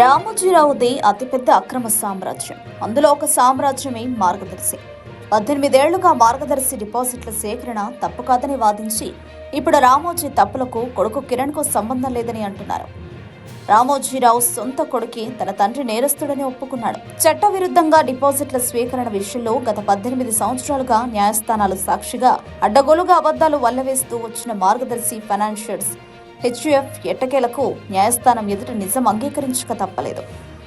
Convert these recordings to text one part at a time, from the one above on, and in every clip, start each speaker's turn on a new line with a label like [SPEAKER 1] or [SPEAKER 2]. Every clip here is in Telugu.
[SPEAKER 1] రామోజీరావుది అతిపెద్ద అక్రమ సామ్రాజ్యం. అందులో ఒక సామ్రాజ్యమే మార్గదర్శి. పద్దెనిమిదేళ్ళుగా మార్గదర్శి డిపాజిట్ల సేకరణ తప్పు కాదని వాదించి ఇప్పుడు రామోజీ తప్పులకు కొడుకు కిరణ్కు సంబంధం లేదని అంటున్నారు. రామోజీరావు సొంత కొడుకి తన తండ్రి నేరస్తుడని ఒప్పుకున్నాడు. చట్టవిరుద్ధంగా డిపాజిట్ల స్వీకరణ విషయంలో గత పద్దెనిమిది సంవత్సరాలుగా న్యాయస్థానాలు సాక్షిగా అడ్డగోలుగా అబద్ధాలు వల్లవేస్తూ వచ్చిన మార్గదర్శి ఫైనాన్షియర్స్ హెచ్యుఎఫ్ ఎట్టకేలకు న్యాయస్థానం ఎదుట నిజం అంగీకరించక తప్పలేదు.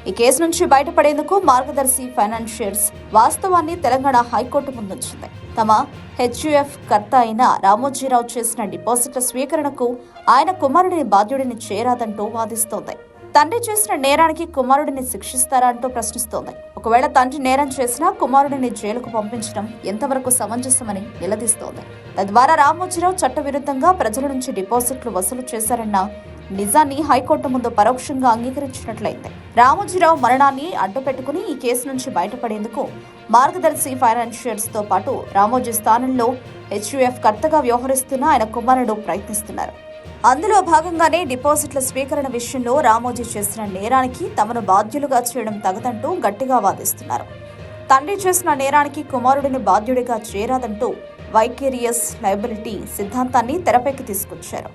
[SPEAKER 1] ఈ కేసు నుంచి బయటపడేందుకు మార్గదర్శి ఫైనాన్షియర్స్ వాస్తవాన్ని తెలంగాణ హైకోర్టు ముందుంచింది. తమ హెచ్యుఎఫ్ కర్త అయిన రామోజీరావు చేసిన డిపాజిట్ల స్వీకరణకు ఆయన కుమారుడిని బాధ్యుడిని చేరాదంటూ వాదిస్తోంది. తండ్రి చేసిన నేరానికి కుమారుడిని శిక్షిస్తారా అంటూ ప్రశ్నిస్తోంది. ఒకవేళ తండ్రి నేరం చేసినా కుమారుడిని జైలుకు పంపించడం ఎంతవరకు సమంజసమని నిలదీస్తోంది. తద్వారా రామోజీరావు చట్టవిరుద్ధంగా ప్రజల నుంచి డిపాజిట్లు వసూలు చేశారన్న నిజాన్ని హైకోర్టు ముందు పరోక్షంగా అంగీకరించినట్లయింది. రామోజీరావు మరణాన్ని అడ్డుపెట్టుకుని ఈ కేసు నుంచి బయటపడేందుకు మార్గదర్శి ఫైనాన్షియర్స్తో పాటు రామోజీ స్థానంలో హెచ్యుఎఫ్ కర్తగా వ్యవహరిస్తున్న ఆయన కుమారుడు ప్రయత్నిస్తున్నారు. అందులో భాగంగానే డిపాజిట్ల స్వీకరణ విషయంలో రామోజీ చేసిన నేరానికి తమను బాధ్యులుగా చేయడం తగదంటూ గట్టిగా వాదిస్తున్నారు. తండ్రి చేసిన నేరానికి కుమారుడిని బాధ్యుడిగా చేరాదంటూ వైకేరియస్ లయబిలిటీ సిద్ధాంతాన్ని తెరపైకి తీసుకొచ్చారు.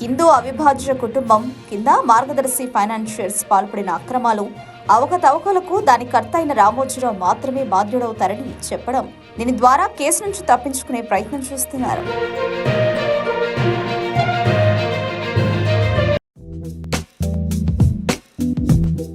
[SPEAKER 1] హిందూ అవిభాజ్య కుటుంబం కింద మార్గదర్శి ఫైనాన్షియర్స్ పాల్పడిన అక్రమాలు అవకతవకలకు దాని కర్త అయిన రామోజీరావు మాత్రమే బాధ్యుడవుతారని చెప్పడం దీని ద్వారా కేసు నుంచి తప్పించుకునే ప్రయత్నం చేస్తున్నారు.